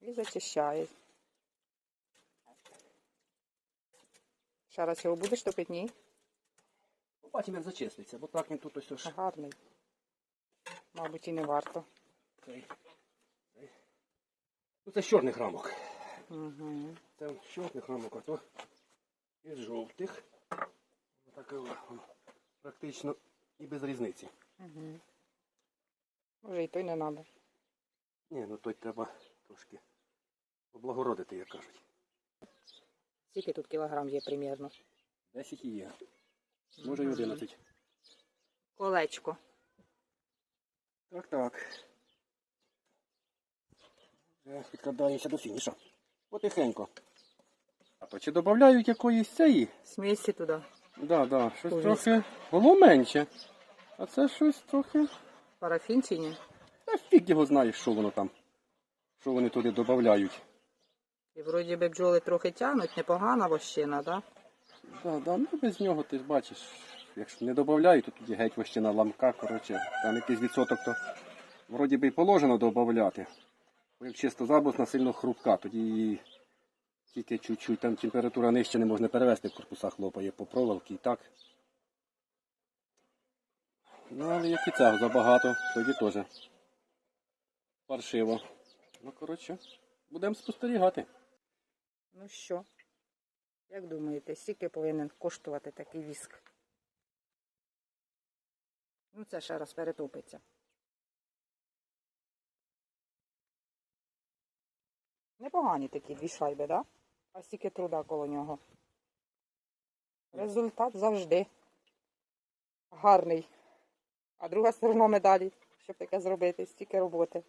І зачищає. Ще раз його будеш топити? Ні? Побачимо, як зачиститься, бо так він тут ось ось. Гарний. Мабуть, і не варто. Цей. Цей. Ну, це з чорних рамок. Угу. Це з чорних рамок, а то із жовтих. Таке практично і без різниці. Угу. Може, і той не треба. Ні, ну той треба трошки облагородити, як кажуть. Скільки тут кілограм є примірно? 10 і є. Може й 11. Колечко. Так, так. Вже підкрадаємося до фініша. Потихенько. А то чи додають якоїсь цієї? Смісі туди. Да, да, щось Ужас. трохи було менше. А це щось трохи. Парафін чи ні? Та фіг його знає, що воно там. Що вони туди додають. І вроді би бджоли трохи тянуть, непогана вощина, так? Да, да, ну без нього ти ж бачиш. Якщо не додають, то тоді геть вощина ламка, коротше, там якийсь відсоток, то вроді би і положено додати. Бо як чисто забусна сильно хрупка, тоді її тільки чуть-чуть там температура нижче не можна перевести в корпусах лопає по проволоки і так. Ну, але як і цього забагато, тоді теж паршиво. Ну, коротше, будемо спостерігати. Ну що? Як думаєте, скільки повинен коштувати такий віск? Ну, це ще раз перетопиться. Непогані такі дві шайби, так? Да? А стільки труда коло нього. Результат завжди гарний. А друга сторона медалі, щоб таке зробити, стільки роботи.